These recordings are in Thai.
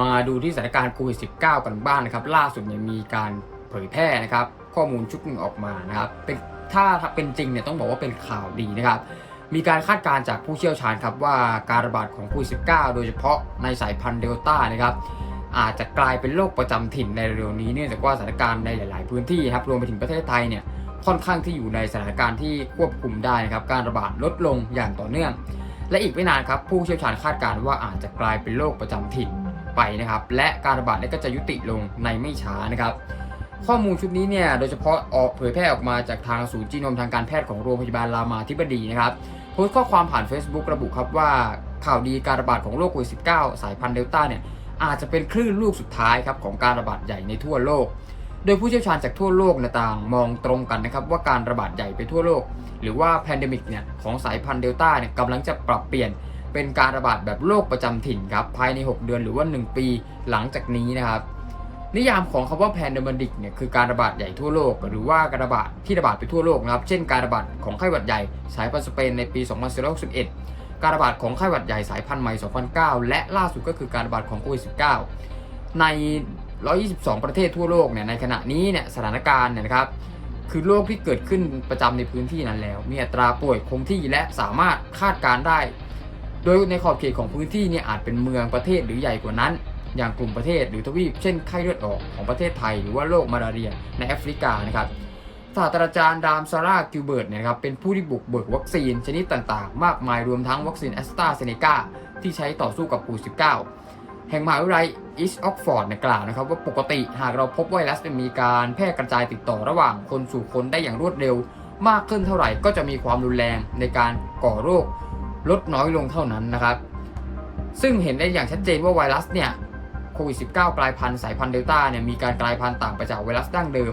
มาดูที่สถานการณ์โควิด -19 กันบ้างนะครับ ล่าสุดเนี่ยมีการเผยแพร่นะครับ ข้อมูลชุดหนึ่งออกมานะครับเป็นถ้าเป็นจริงเนี่ยต้องบอกว่าเป็นข่าวดีนะครับ มีการคาดการณ์จากผู้เชี่ยวชาญครับว่าการระบาดของโควิด -19 โดยเฉพาะในสายพันธุ์เดลต้านะครับ อาจจะกลายเป็นโรคประจำถิ่นในเร็วนี้เนื่องจากว่าสถานการณ์ในหลาย ๆ พื้นที่ครับรวมไปถึงประเทศไทยเนี่ยค่อนข้างที่อยู่ในสถานการณ์ที่ควบคุมได้นะครับการระบาดลดลงอย่างต่อเนื่อง และอีกไม่นานครับผู้เชี่ยวชาญคาดการณ์ว่าอาจจะกลายเป็นโรคประจำถิ่น ไปนะครับ และการระบาดก็จะยุติลงในไม่ช้านะครับ ข้อมูลชุดนี้เนี่ยโดยเฉพาะออกเผยแพร่ออกมาจากทางศูนย์จีโนมทางการแพทย์ของโรงพยาบาลรามาธิบดีนะครับโพสต์ข้อความผ่าน Facebook ระบุครับว่าข่าวดีการระบาดของโรคโควิด -19 สายพันธุ์เดลต้าเนี่ยอาจจะเป็นคลื่นลูกสุดท้ายครับของการระบาดใหญ่ในทั่วโลก โดยผู้เชี่ยวชาญจากทั่วโลกนต่างมองตรงกันนะครับว่าการระบาดใหญ่ไปทั่วโลก หรือว่าแพนเดมิกเนี่ยของสายพันธุ์เดลต้าเนี่ยกำลังจะปรับเปลี่ยน เป็นการระบาดแบบโรคประจำถิ่นครับภายใน 6 เดือนหรือว่า 1 ปีหลังจากนี้นะครับนิยามของคำว่าแพนเดมิกเนี่ยคือการระบาดใหญ่ทั่วโลก หรือว่าการระบาดที่ระบาดไปทั่วโลกนะครับเช่นการระบาดของไข้หวัดใหญ่สายพันธุ์สเปนในปี2461 การระบาดของไข้หวัดใหญ่สายพันธุ์ใหม่ 2009 และล่าสุดก็คือการระบาดของโควิด -19 ใน 122 ประเทศทั่วโลกเนี่ยในขณะนี้เนี่ยสถานการณ์เนี่ยนะครับคือโรคที่เกิดขึ้นประจำในพื้นที่นั้นแล้ว มีอัตราป่วยคงที่และสามารถคาดการได้ โดยในขอบเขตของพื้นที่เนี่ยอาจเป็นเมืองประเทศหรือใหญ่กว่านั้น อย่างกลุ่มประเทศหรือทวีปเช่นไข้เลือดออกของประเทศไทย หรือว่าโรคมาลาเรียในแอฟริกานะครับศาสตราจารย์ดามซาร่ากิลเบิร์ตเนี่ยครับเป็นผู้ที่บุกเบิกวัคซีนชนิดต่างๆ มากมายรวมทั้งวัคซีนแอสตราเซเนกาที่ใช้ต่อสู้กับโควิด -19 แห่งมหาวิทยาลัยอีสต์ออกฟอร์ดกล่าวนะครับว่าปกติหากเราพบไวรัสมีการแพร่กระจายติดต่อระหว่างคนสู่คนได้อย่างรวดเร็ว มากขึ้นเท่าไหร่ก็จะมีความรุนแรงในการก่อโรค ลดน้อยลงเท่านั้นนะครับ ซึ่งเห็นได้อย่างชัดเจนว่าไวรัสเนี่ยโควิด -19 กลายพันธุ์สายพันธุ์เดลต้าเนี่ยมีการกลายพันธุ์ต่างไปจากไวรัสดั้งเดิม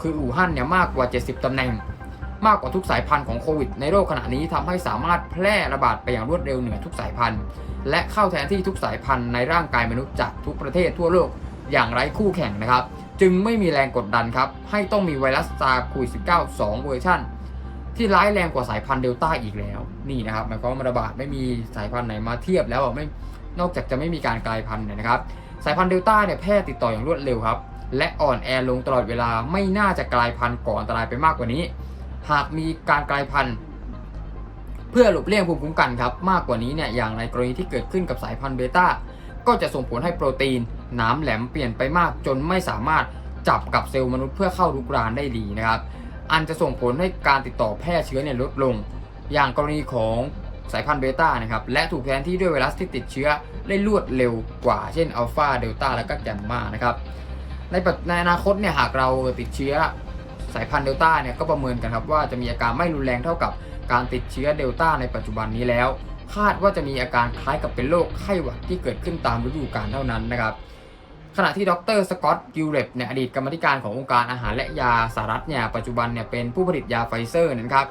คืออู่ฮั่นเนี่ยมากกว่า 70 ตำแหน่ง มากกว่าทุกสายพันธุ์ของโควิด ในโลกขณะนี้ทำให้สามารถแพร่ระบาดไปอย่างรวดเร็วเหนือทุกสายพันธุ์ และเข้าแทนที่ทุกสายพันธุ์ในร่างกายมนุษย์จากทุกประเทศทั่วโลกอย่างไร้คู่แข่งนะครับ จึงไม่มีแรงกดดันครับให้ต้องมีไวรัสซาร์โควิด -19 2 เวอร์ชัน ที่ร้ายแรงกว่าสายพันธุ์เดลต้าอีกแล้ว นี่นะครับหมายความว่ามันระบาดไม่มีสายพันธุ์ไหนมาเทียบแล้วไม่นอกจากจะไม่มีการกลายพันธุ์นะครับ สายพันธุ์เดลต้าเนี่ยแพร่ติดต่ออย่างรวดเร็วครับ และอ่อนแอลงตลอดเวลาไม่น่าจะกลายพันธุ์ก่ออันตรายไปมากกว่านี้ หากมีการกลายพันธุ์ เพื่อหลบเลี่ยงภูมิคุ้มกันครับมากกว่านี้เนี่ยอย่างในกรณีที่เกิดขึ้นกับสายพันธุ์เบต้าก็จะส่งผลให้โปรตีนหน้ำแหลมเปลี่ยนไปมากจนไม่สามารถจับกับเซลล์มนุษย์เพื่อเข้ารุกรานได้ดีนะครับ อันจะส่งผลให้การติดต่อแพร่เชื้อเนี่ยลดลง อย่างกรณีของสายพันธุ์เบต้านะครับ และถูกแทนที่ด้วยไวรัสที่ติดเชื้อได้รวดเร็วกว่า เช่นอัลฟาเดลต้า และก็แกมมานะครับ ในในอนาคตเนี่ยหากเราติดเชื้อสายพันธุ์เดลต้าเนี่ยก็ประเมินกันครับว่าจะมีอาการไม่รุนแรงเท่ากับการติดเชื้อเดลต้าในปัจจุบันนี้แล้ว คาดว่าจะมีอาการคล้ายกับเป็นโรคไข้หวัดที่เกิดขึ้นตามฤดูกาลเท่านั้นนะครับ ขณะที่ดรสกอตต์กิลเลปเนี่ยอดีตกรรมธิการขององค์การอาหารและยาสหรัฐเนี่ยปัจจุบันเนี่ยเป็นผู้ผลิตยาไฟเซอร์นะครับ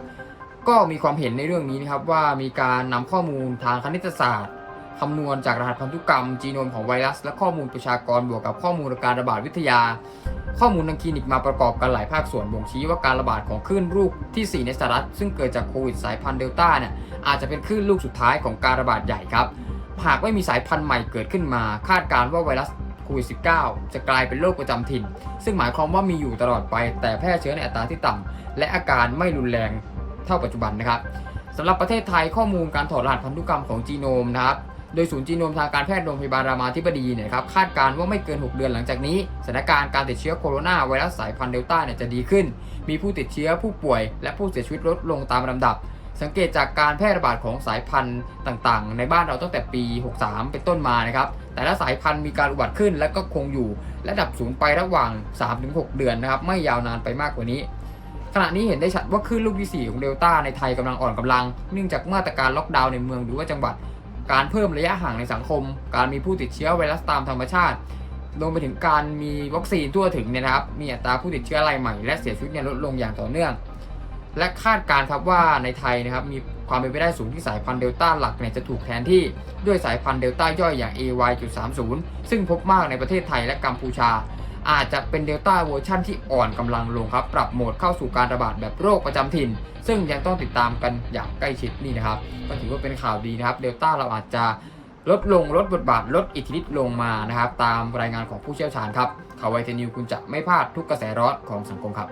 ก็มีความเห็นในเรื่องนี้นะครับว่ามีการนำข้อมูลทางคณิตศาสตร์คำนวณจากรหัสพันธุกรรม จีโนมของไวรัส และข้อมูลประชากรบวกกับข้อมูลการระบาดวิทยา ข้อมูลทางคลินิกมาประกอบกันหลายภาคส่วนบ่งชี้ว่าการระบาดของคลื่นลูกที่ 4 ในสหรัฐ ซึ่งเกิดจากโควิดสายพันธุ์เดลต้าเนี่ยอาจจะเป็นคลื่นลูกสุดท้ายของการระบาดใหญ่ครับหากไม่มีสายพันธุ์ใหม่เกิดขึ้นมา คาดการณ์ว่าไวรัส วิด -19 จะกลายเป็นโรคประจำถิ่น ซึ่งหมายความว่ามีอยู่ตลอดไป แต่แพร่เชื้อในอัตราที่ต่ำและอาการไม่รุนแรงเท่าปัจจุบันนะครับสำหรับประเทศไทยข้อมูลการถอดรหัสพันธุกรรมของจีโนมนะครับโดยศูนย์จีโนมทางการแพทย์โรงพยาบาลรามาธิบดีเนี่ยครับคาดการณ์ว่าไม่เกิน 6 เดือนหลังจากนี้สถานการณ์การติดเชื้อโคโรนาไวรัสสายพันธุ์เดลต้าเนี่ยจะดีขึ้น มีผู้ติดเชื้อผู้ป่วย และผู้เสียชีวิตลดลงตามลำดับ สังเกตจากการแพร่ระบาดของสายพันธุ์ต่างๆ ในบ้านเราตั้งแต่ปี 63 เป็นต้นมานะครับ แต่ละสายพันธุ์มีการอุบัติขึ้น และก็คงอยู่และดับสูญไประหว่าง 3-6 เดือนนะครับไม่ยาวนานไปมากกว่านี้ ขณะนี้เห็นได้ชัดว่าคลื่นลูกที่ 4 ของเดลต้าในไทยกำลังอ่อนกำลัง เนื่องจากมาตรการล็อกดาวน์ในเมืองหรือว่าจังหวัด การเพิ่มระยะห่างในสังคม การมีผู้ติดเชื้อไวรัสตามธรรมชาติรวมไปถึงการมีวัคซีนทั่วถึงเนี่ยนะครับ มีอัตราผู้ติดเชื้อรายใหม่ และเสียชีวิตเนี่ยลดลงอย่างต่อเนื่อง และคาดการณ์ครับว่าในไทยนะครับมีความเป็นไปได้สูงที่สายพันธุ์เดลต้าหลักเนี่ยจะถูกแทนที่ด้วยสายพันธุ์เดลต้าย่อยอย่าง AY.30 ซึ่งพบมากในประเทศไทยและกัมพูชา อาจจะเป็นเดลต้าเวอร์ชันที่อ่อนกำลังลงครับ ปรับโหมดเข้าสู่การระบาดแบบโรคประจำถิ่น ซึ่งยังต้องติดตามกันอย่างใกล้ชิดนี่นะครับก็ถือว่าเป็นข่าวดีนะครับเดลต้าเราอาจจะลดลงลดบทบาทลดอิทธิฤทธิ์ลงมานะครับ ตามรายงานของผู้เชี่ยวชาญครับข่าวไวเทนิวคุณจะไม่พลาดทุกกระแสร้อนของสังคมครับ